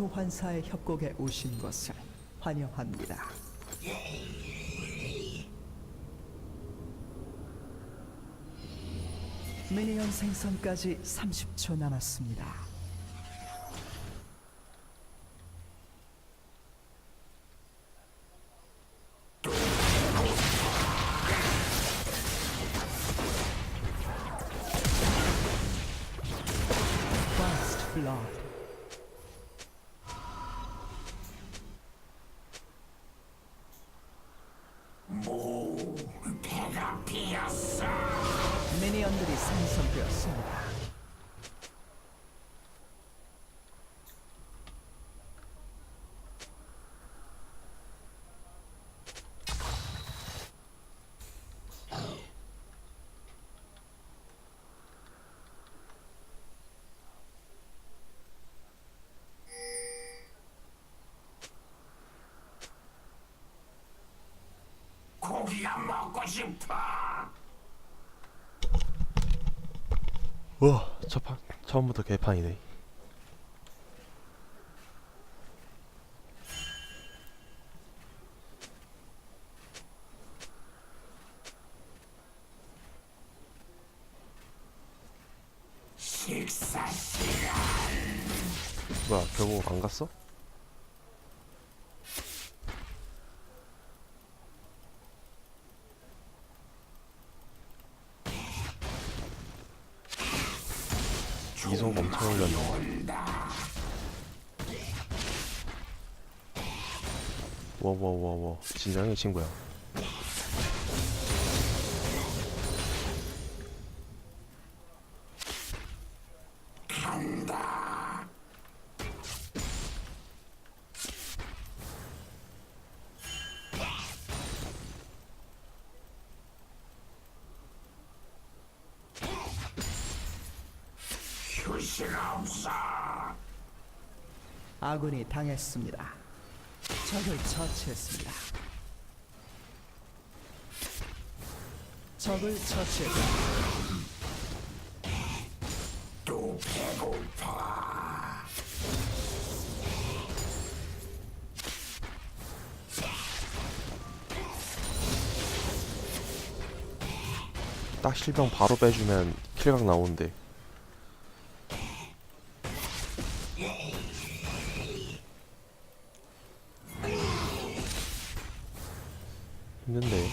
소환사의 협곡에 오신 것을 환영합니다. 미니언 생성까지 30초 남았습니다. First blood. 미니언들이 생성되었습니다. 고기가 먹고 싶어. 우와 첫판 처음부터 개판이네 식사 시간. 뭐야 결국 안 갔어? 워워워워 진정해 친구야. 아군이 당했습니다. 적을 처치했습니다. 적을 처치했습니다. 또 배고파. 딱 실병 바로 빼주면 킬각 나오는데 힘든데.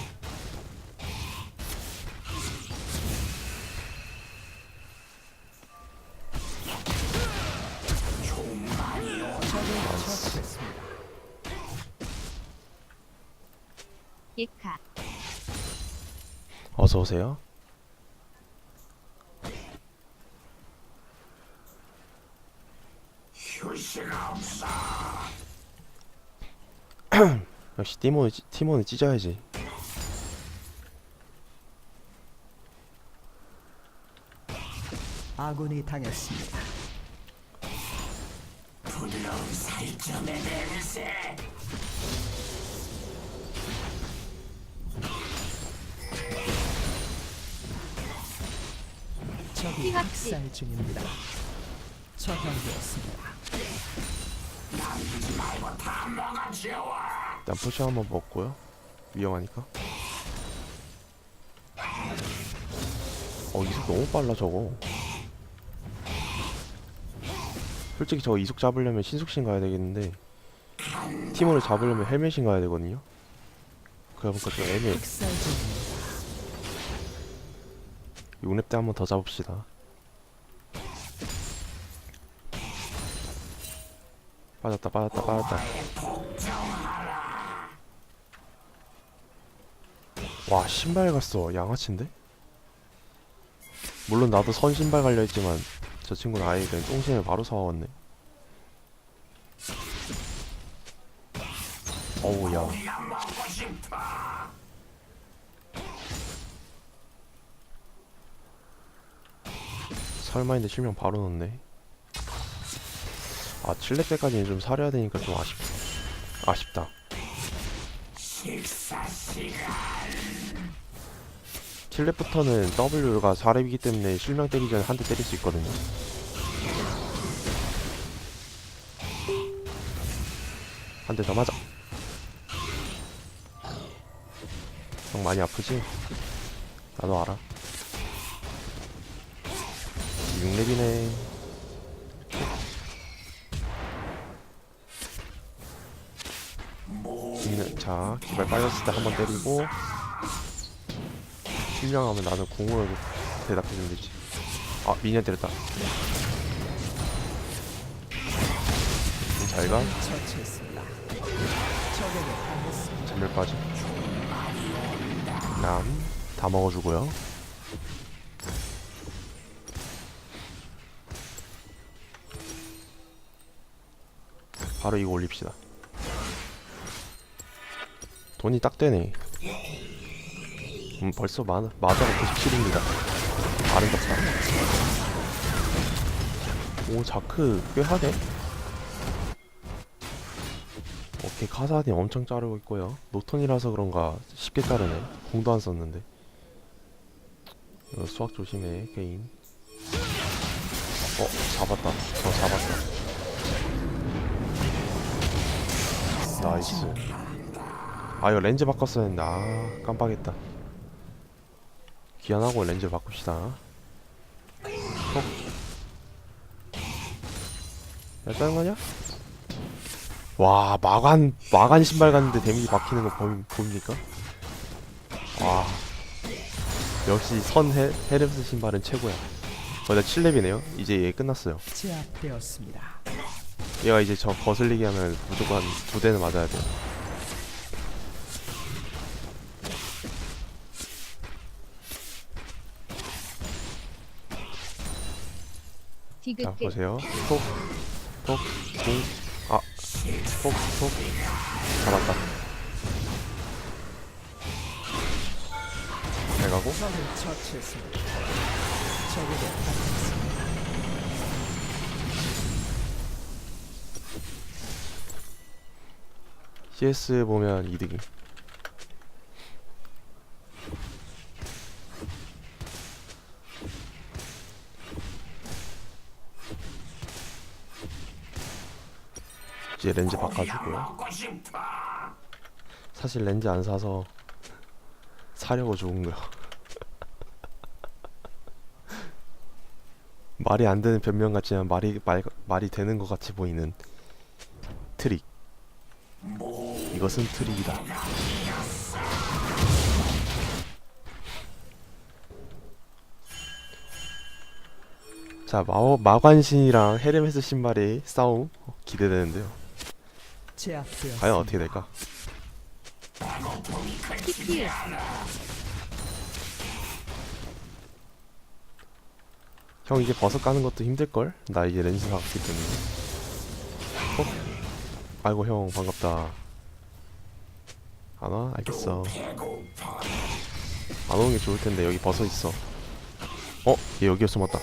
예카 어서 오세요. 역시 찌- 티모는 찢어야지 아군이 당했습니다. 부드러운 살점의 냄새. 적이. 학살 중입니다. 처형되었습니다. 남기지 말고 다 먹어치워. 일단 포션 한번 먹고요 위험하니까 어 이속 너무 빨라 저거 솔직히 저거 이속 잡으려면 신속신 가야 되겠는데 티모를 잡으려면 헬멧신 가야 되거든요. 그래 보니까 좀 애매해. 6렙 때 한 번 더 잡읍시다. 빠졌다 빠졌다 빠졌다. 와 신발 갔어. 양아치인데? 물론 나도 선 신발 갈려있지만 저 친구는 아예 그냥 똥신을 바로 사와왔네. 어우 야. 설마인데 실명 바로 넣네. 아 7렙 때까지는 좀 사려야 되니까 좀 아쉽, 아쉽다 7렙부터는 W가 4렙이기 때문에 실명 때리기 전에 한 대 때릴 수 있거든요 한 대 더 맞아. 형 많이 아프지? 나도 알아. 6렙이네. 자, 기발 빠졌을 때 한 번 때리고 실명하면 나는 공으로 대답해주면 되지. 아, 미니언 때렸다. 잘 가. 처치했습니다. 적에게 당했습니다. 전멸 빠지. 남, 다 먹어주고요. 바로 이거 올립시다. 돈이 딱 되네. 음, 벌써 마, 마자가 97입니다. 아름답다. 오, 자크 꽤 하네. 오케이, 카사딘 엄청 자르고 있고요. 노턴이라서 그런가 쉽게 자르네. 공도 안 썼는데. 이거 수학 조심해, 게임. 어, 잡았다. 저 잡았다. 나이스. 아, 이거 렌즈 바꿨어야 했는데, 아, 깜빡했다. 귀환하고 렌즈 바꿉시다. 어? 야, 다른 거냐? 와 마간 마간 신발 갔는데 데미지 박히는 거 보입니까? 와 역시 선 헤, 헤르스 신발은 최고야 거의 다 7렙이네요 이제 얘 끝났어요 제압되었습니다. 얘가 이제 저 거슬리게 하면 무조건 두 대는 맞아야 돼요 자 보세요 톡 톡, 공, 아, 톡, 톡, 잡았다. 잘 가고. CS 보면 이득이. 이제 렌즈 바꿔주고요. 사실 렌즈 안 사서 사려고 좋은 거야. 말이 안 되는 변명 같지만 말이 말, 말이 되는 것 같이 보이는 트릭. 이것은 트릭이다. 자, 마오, 마관신이랑 헤르메스 신발의 싸움 기대되는데요. 제압되었습니다. 과연 어떻게 될까? 형 이제 버섯 까는 것도 힘들걸? 나 이제 렌즈 사왔기 때문에 어? 아이고 형 반갑다 안 와? 알겠어 안 오는 게 좋을 텐데 여기 버섯 있어 어? 얘 여기에 숨었다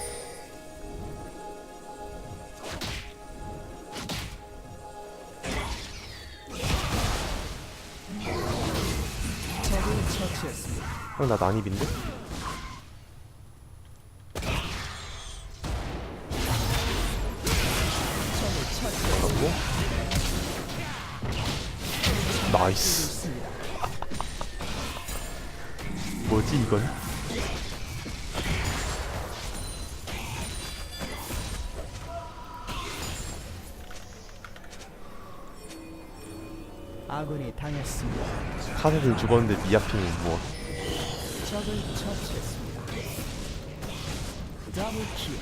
형나 난입인데? 그리고 나이스. 뭐지 이건? 아군이 당했습니다. 카드를 죽었는데 미아핑이 뭐 적을 처치했습니다. 더블 킬.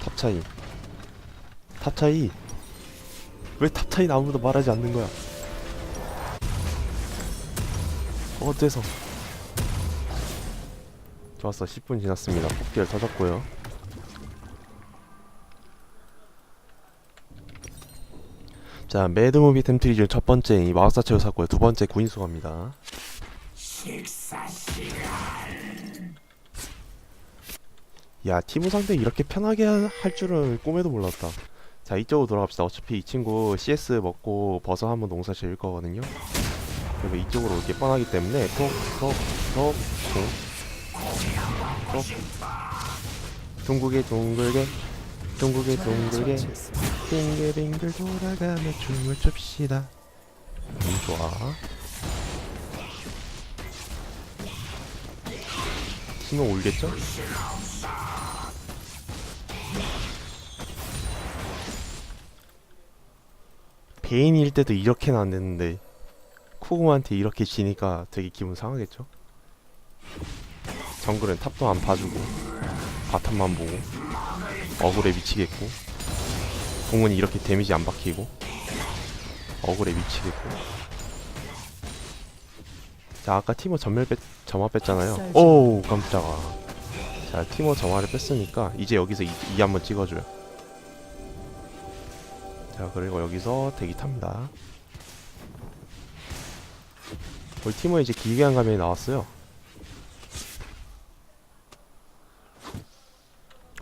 탑 차이 탑 차이 왜 탑 차이 아무도 말하지 않는 거야 어째서 좋았어. 10분 지났습니다. 폭딜 터졌고요. 자 매드무비 템트리 중첫 번째 이 채우 샀고요. 두 번째 구인수 갑니다. 식사 시간. 야 티모 상대 이렇게 편하게 하- 할 줄은 꿈에도 몰랐다. 자 이쪽으로 돌아갑시다. 어차피 이 친구 CS 먹고 버섯 한번 농사 지을 거거든요. 그리고 이쪽으로 올게 뻔하기 때문에 톡톡톡 톡 둥글게 둥글게 둥글게 둥글게 처치했습니다. 빙글빙글 돌아가며 춤을 춥시다 음 좋아 팀은 올겠죠? 베인일 때도 이렇게는 안 됐는데 쿠구한테 이렇게 지니까 되게 기분 상하겠죠? 정글은 탑도 안 봐주고 바텀만 보고 억울해 미치겠고 공은 이렇게 데미지 안 박히고 억울해 미치겠고. 자 아까 티모 전멸 뺐 점화 뺐잖아요. 오우 깜짝아. 자 티모 점화를 뺐으니까 이제 여기서 이, 이 한번 찍어줘요. 자 그리고 여기서 대기 탑니다. 우리 티모 이제 기괴한 가면이 나왔어요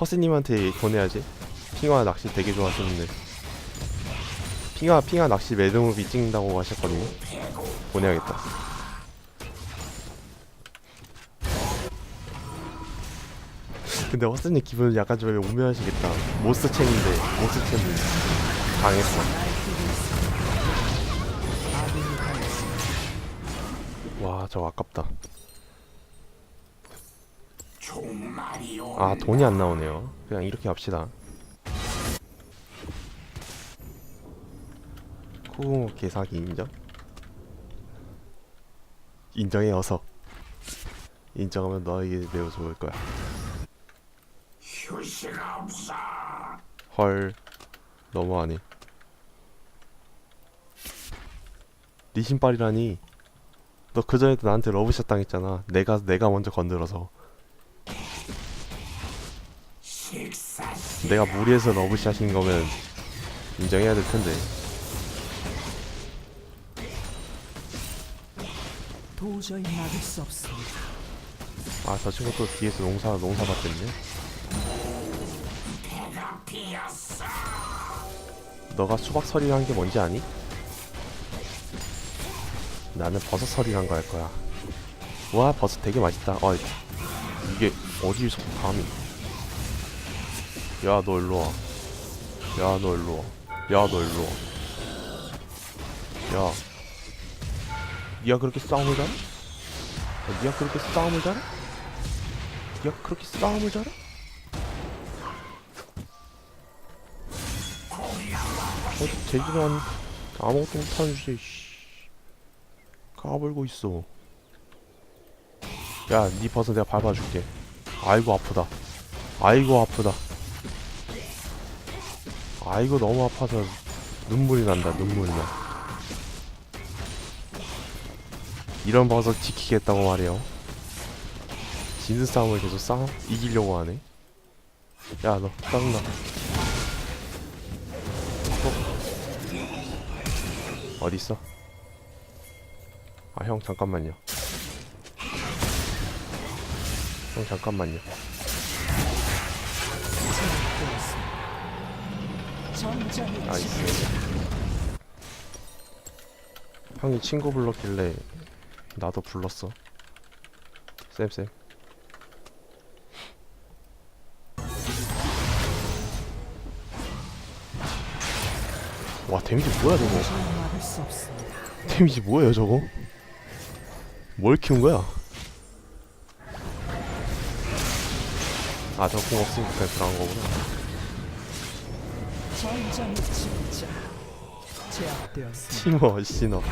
허스님한테 보내야지. 핑화 낚시 되게 좋아하시는데. 핑화 핑화 낚시 매드무비 찍는다고 하셨거든요. 보내야겠다. 근데 허스님 기분 약간 좀 오묘하시겠다. 모스챔인데 모스챔 당했어. 와 저거 아깝다 아 돈이 안 나오네요. 그냥 이렇게 합시다. 쿠구모 개사기 인정? 인정해 어서. 인정하면 너에게 매우 좋을 거야. 휴식 없어 헐 너무하네. 네 신발이라니. 너 그전에도 나한테 러브샷 당했잖아. 내가 내가 먼저 건드려서 내가 무리해서 러브샷인 거면 인정해야 될 텐데. 도저히 막을 수 없습니다. 아 저 친구 또 뒤에서 농사 농사 받겠네. 너가 수박 서리를 한 게 뭔지 아니? 나는 버섯 서리를 한 거 할 거야. 와 버섯 되게 맛있다. 어 이게 어디서 감히 야 너 일로 와 야 너 일로 와 야 너 일로 와 야. 니가 그렇게 싸움을 잘해? 야, 니가 그렇게 싸움을 잘해? 니가 그렇게 싸움을 잘해? 제대로 한 아무것도 못하는 주제에 씨. 까불고 있어. 야니 버섯 내가 밟아줄게. 아이고 아프다. 아이고 아프다 아이고 너무 아파서 눈물이 난다 눈물이 나 이런 버섯 지키겠다고 말이에요 지는 싸움을 계속 싸 이기려고 하네 야너 짜증나 어디 있어? 아 형 잠깐만요. 형 잠깐만요. 나이스. 지 형이 친구 불렀길래 나도 불렀어. 쌤쌤. 와 데미지 뭐야 저거? 데미지 뭐예요 저거? 뭘 키운 거야? 아저공 없으니까 그냥 들어간 거구나 팀워 신업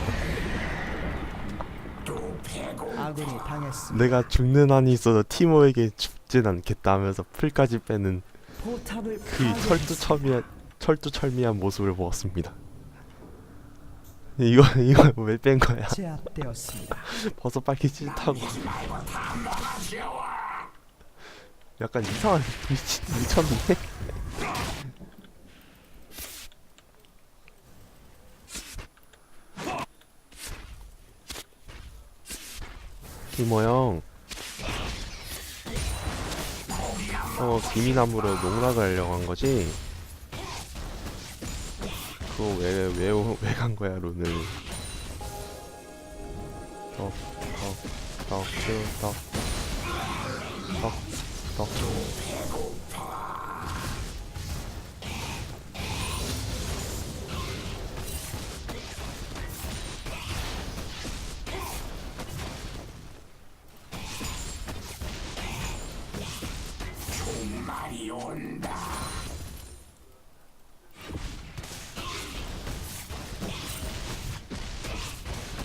내가 죽는 한이 있어서 팀워에게 죽진 않겠다면서 풀까지 빼는 그 철두철미한, 철두철미한 모습을 보았습니다 이거 이거 왜 뺀 거야? 버섯 빨기 싫다고. 약간 이상한 미친 미쳤네. 데. 이모 형. 어 기미나무로 농락을 하려고 한 거지? 그거 왜 왜 왜 간 거야 룬을? 덕, 덕, 덕, 덕, 덕, 덕.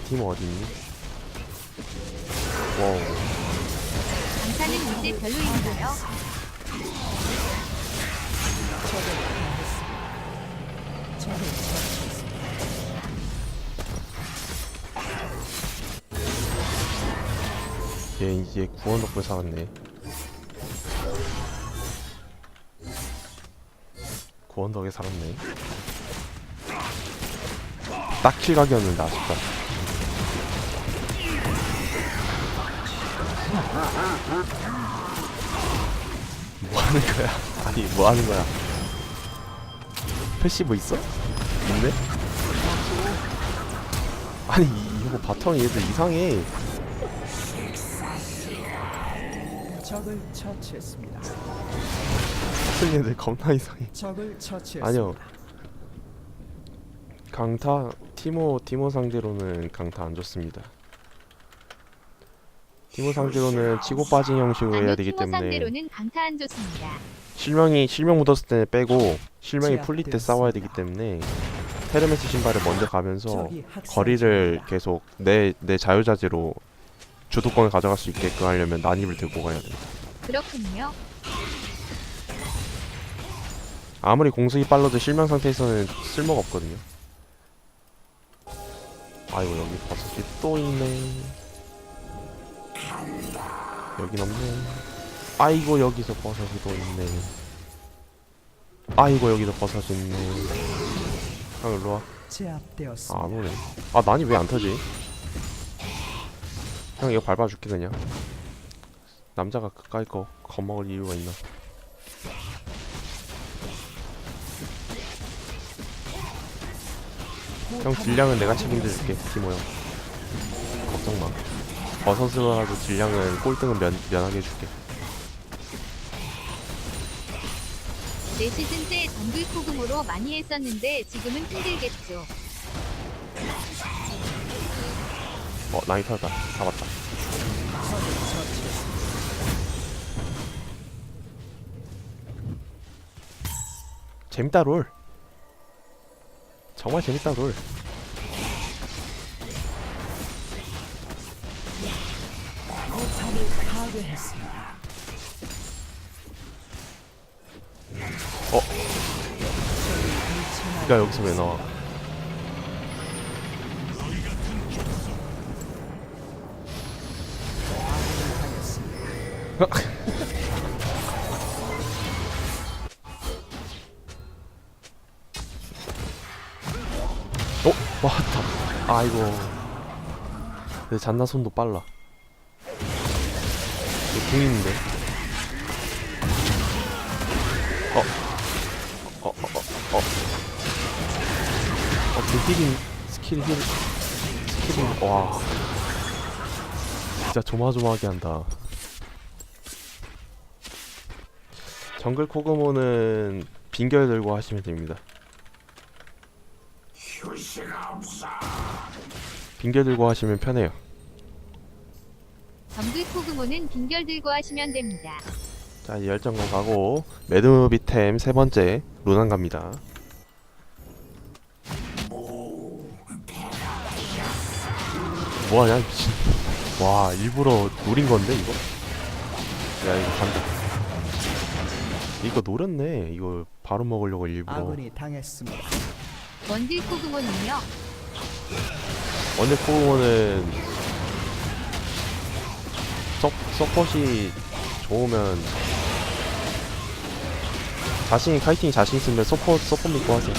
팀 어딨니? 와우. 강타는 이제 별로인가요? 얘 이제 구원 덕분에 살았네. 구원 덕에 살았네. 딱 킬 각이었는데 아쉽다. 뭐 하는 거야? 아니 뭐 하는 거야? 패시브 있어? 있네? 아니 이- 이거 바텀 얘들 이상해. 적을 처치했습니다. 무슨 얘들 겁나 이상해. 적을 처치했습니다. 아니요. 강타 티모 티모 상대로는 강타 안 좋습니다. 티모 상대로는 치고 빠진 형식으로 해야 되기 때문에 상대로는 강타 안 좋습니다. 실명이 실명 묻었을 때 빼고 실명이. 풀릴 때 싸워야 되기 때문에 테르메스 신발을 먼저 가면서 거리를. 계속 내 내 자유자재로 주도권을 가져갈 수 있게끔 하려면 난입을 들고 가야 된다. 그렇군요. 아무리 공속이 빨라도 실명 상태에서는 쓸모가 없거든요. 아이고 여기 버섯이 또 있네. 여긴 없네. 아이고 여기서 버섯이 또 있네. 아이고 여기도 버섯이 있네. 형 일로 와. 제압되었습니다. 아, 안 오네. 아 난이 왜 안 터지? 형 이거 밟아줄게 그냥. 남자가 그까이 거 겁먹을 이유가 있나? 형 딜량은 내가 책임져줄게 티모 형 걱정 마 버섯으로라도 딜량은 꼴등은 면, 면하게 해줄게 내 시즌 때 정글 코금으로 많이 했었는데 지금은 힘들겠죠. 어 나이 털다 잡았다. 재밌다 롤 정말 재밌다 롤 어? 니가 여기서 왜 나와. 어? 왔다 아이고 내 잔나 손도 빨라 궁 있는데 어? 어? 어? 어? 어? 어? 그 힐인 스킬 힐 스킬인 와 진짜 조마조마하게 한다 정글 코그모는 빙결 들고 하시면 됩니다. 빙결 들고 하시면 편해요 코금호는 빙결 들고 하시면 됩니다. 자 열정강 가고 매드비템 세 번째 루난 갑니다 뭐하냐 미친 와 일부러 노린 건데 이거 야 이거 간다 이거 노렸네 이거 바로 먹으려고 일부러 아군이 당했습니다. 원딜 코그모는요. 원래 포그모는 서, 서폿이 좋으면 자신이 카이팅이 자신 있으면 서폿 서폿 믿고 하세요.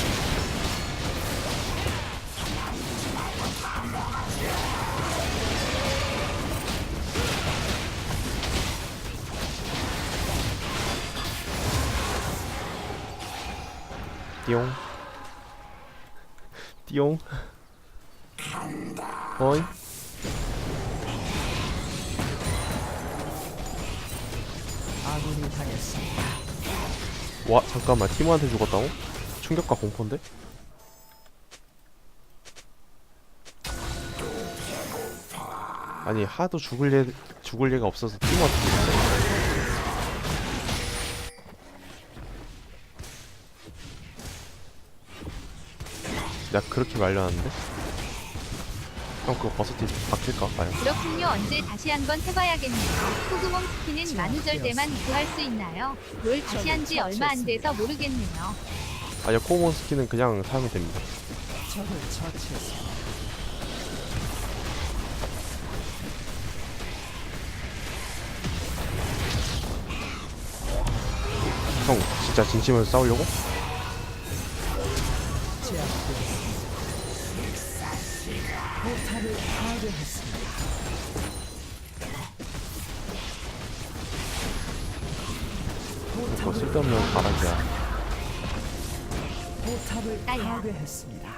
띠용. 띠용. 어이 와 잠깐만 티모한테 죽었다고? 충격과 공포인데? 아니 하도 죽을 예 죽을 예가 없어서 티모한테 죽었어 나 그렇게 말려놨는데? 형 그거 버섯이 바뀔까? 아요 그렇군요. 언제 다시 한번 해봐야겠네요. 코그몽 스킨은 만우절 때만 구할 수 있나요? 롤 다시 한 지 얼마 안 돼서 모르겠네요. 아니요 코모몬 스킨은 그냥 사용이 됩니다 적을 처치했습니다. 형 진짜 진심으로 싸우려고? 파괴했습니다.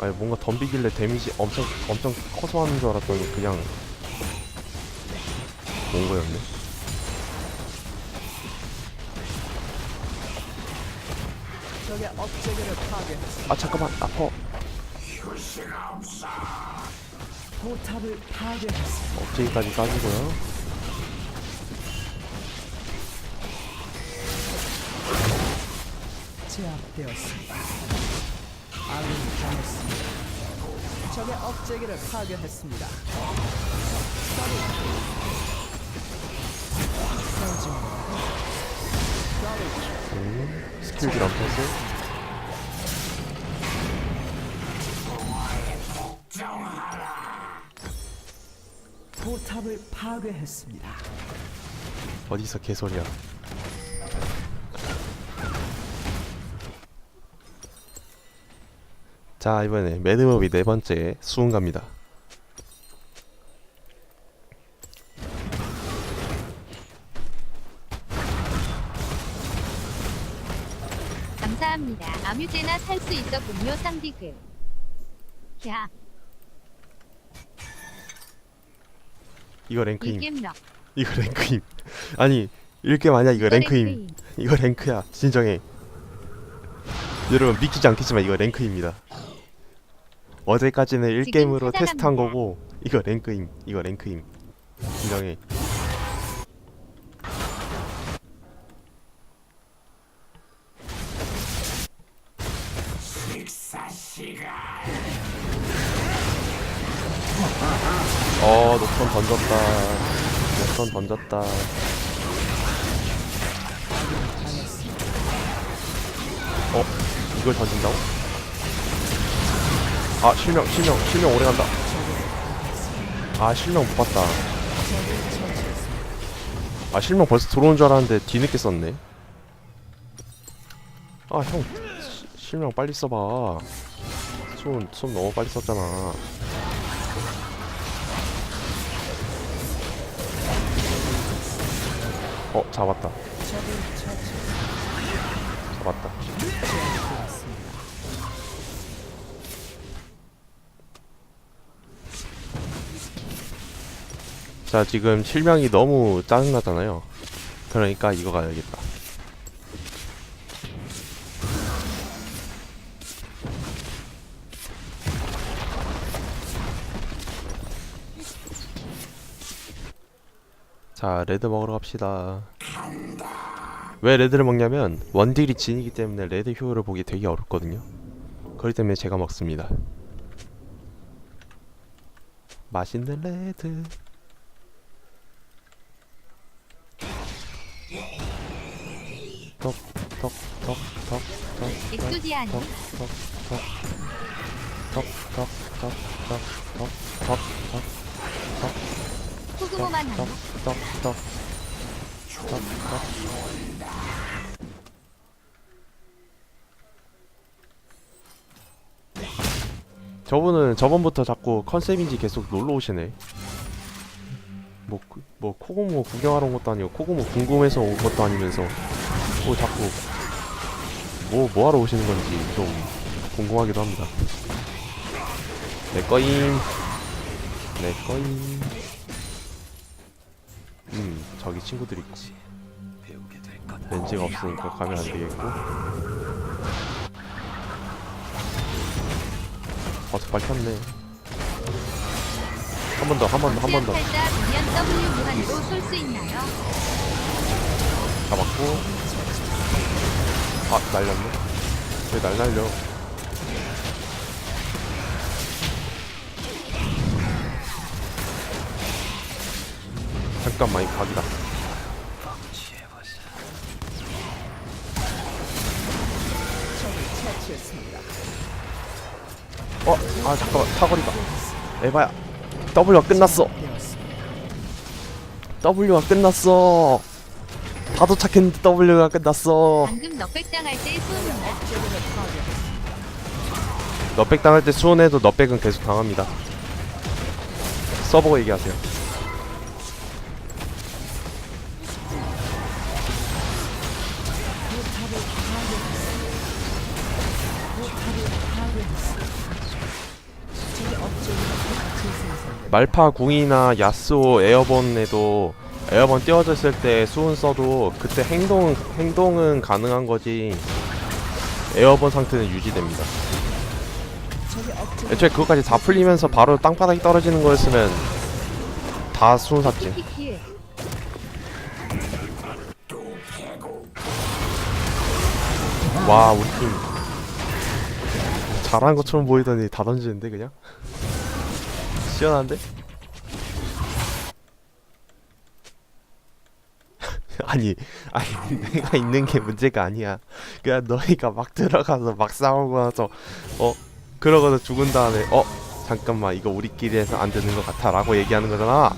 아니 뭔가 덤비길래 데미지 엄청 엄청 커서 하는 줄 알았더니 그냥 온 거였네. 적의 업체계를 파괴했습니다. 아 잠깐만 아파. 휴식 없어. 포탑을 파괴했습니다. 업체기까지 까지고요. 제압되었습니다. 아군이 당했습니다. 적의 업체계를 파괴했습니다. 음, 스킬들 안 폈어? 포탑을 파괴했습니다. 어디서 개소리야? 자 이번에 매드몹이 네 번째 수은 갑니다. 감사합니다. 아무 때나 살 수 있었군요. 상디그. 야, 이거 랭크임. 이겜 럭. 이거 랭크임. 아니 이렇게 만약 이거 랭크임. 이거 랭크야 진정해 여러분 믿기지 않겠지만 이거 랭크입니다 어제까지는 지금 1게임으로 찾아갑니다. 테스트한 거고 이거 랭크임 이거 랭크임 진정해. 어 녹턴 던졌다 녹턴 던졌다 어? 이걸 던진다고? 아 실명 실명 실명 오래 간다. 아 실명 못 봤다. 아 실명 벌써 들어온 줄 알았는데 뒤늦게 썼네. 아 형 실명 빨리 써봐. 손, 손 너무 빨리 썼잖아. 어 잡았다. 잡았다. 자 지금 실명이 너무 짜증나잖아요. 그러니까 이거 가야겠다. 자 레드 먹으러 갑시다. 왜 레드를 먹냐면 원딜이 진이기 때문에 레드 효율을 보기 되게 어렵거든요. 그렇기 때문에 제가 먹습니다. 맛있는 레드 엑소디아 아니? 소규모만 하나? 저분은 저번부터 자꾸 컨셉인지 계속 놀러 오시네. 뭐, 그- 뭐 코고모 구경하러 온 것도 아니고 코고모 궁금해서 온 것도 아니면서 뭐 자꾸 뭐 뭐하러 오시는 건지 좀 궁금하기도 합니다. 내 거임, 내 거임. 음, 저기 친구들 있고. 렌즈가 없으니까 가면 안 되겠고. 버스 밝혔네. 한 번 더, 한 번 더, 한 번 더. 수압팔자 미니언 W 무한으로 쏠수 있나요? 잡았고. 아, 날렸네. 왜 날 날려? 잠깐만, 이 각이다. 어, 아, 잠깐만, 사거리가. 에바야. W가 끝났어. W가 끝났어. 다 도착했는데 W가 끝났어. 방금 넉백 당할 때 쏘는 넛백 당할 때 수원해도 넛백은 계속 당합니다. 서버 얘기하세요. 말파 궁이나 야스오 에어본에도 에어본 띄워졌을 때 수은 써도 그때 행동 행동은 가능한 거지 에어본 상태는 유지됩니다. 애초에 그거까지 다 풀리면서 바로 땅바닥이 떨어지는 거였으면 다 수은 샀지. 와 우리 팀 잘한 것처럼 보이더니 다 던지는데 그냥 시원한데? 아니 아니 내가 있는 게 문제가 아니야. 그냥 너희가 막 들어가서 막 싸우고 나서 어 그러고서 죽은 다음에 어 잠깐만 이거 우리끼리 해서 안 되는 것 같아 라고 얘기하는 거잖아.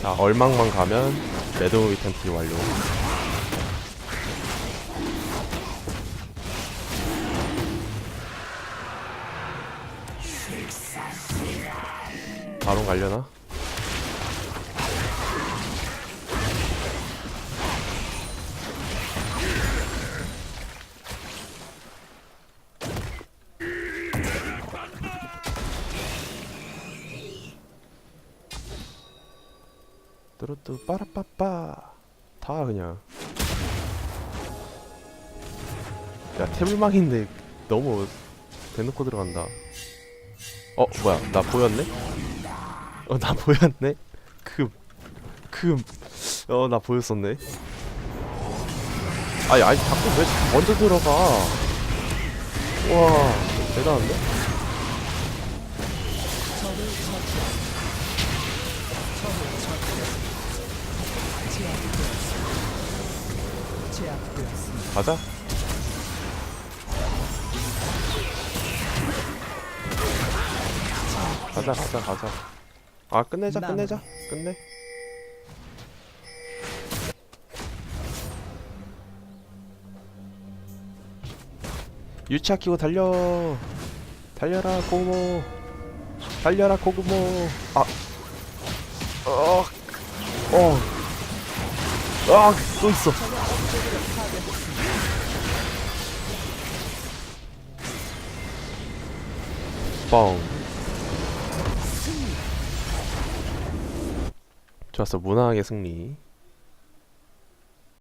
자 얼망만 가면 레드무비 템플 완료 가려나? 뚜루뚜 빠라빠빠 다 그냥 야 태블망인데 너무 대놓고 들어간다 어 뭐야 나 보였네? 어 나 보였네? 금금어 나 보였었네. 아니 아니 자꾸 왜 먼저 들어가? 와 대단한데? 가자. 가자 가자 가자. 아 끝내자 끝내자. 끝내. 유치아 키고 달려. 달려라 고구모. 달려라 고구모. 아. 어, 어, 아, 또 있어. 뻥. 플러스 문항의 승리.